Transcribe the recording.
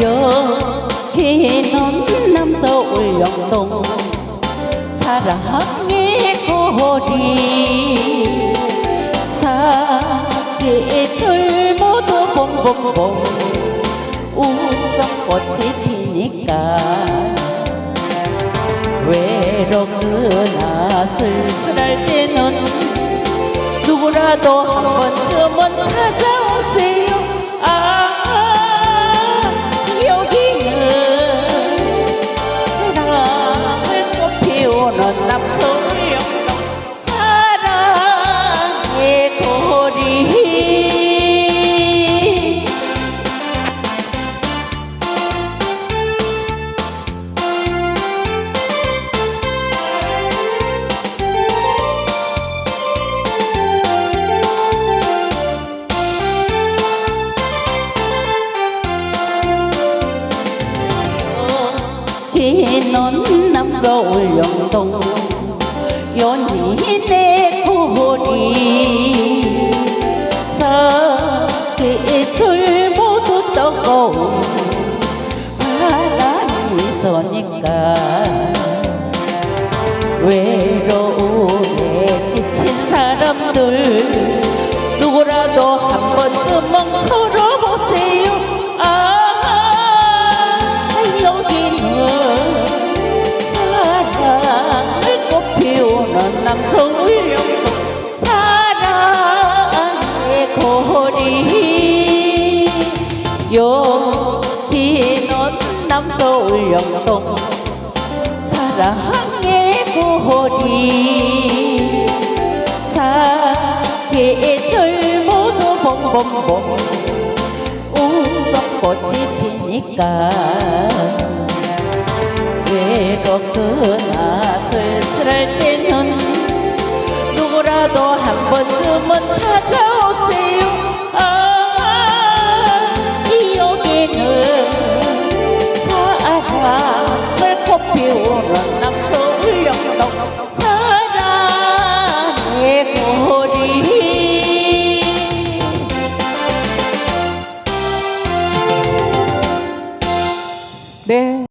여기는 남서울 영동. 사랑의 거리. 사계절 모두 봄봄봄 웃음꽃이 피니까. 외롭거나. 쓸쓸할 때는 누구라도 한 번쯤은 찾아 기는 남서울 영동 연인의 고리. 사계절 모두 뜨거운 바람이 서니까 외로움에 지친 사람들 누구라도 한 번쯤은 걸어보세요 여기는 남서울 영동 사랑의 거리. 사계절 모두 봄봄봄 웃음꽃이 피니까 외롭거나. 쓸쓸할 때는 누구라도 한 번쯤은 찾아오세요 사랑을 꽃피우는 남서울 영동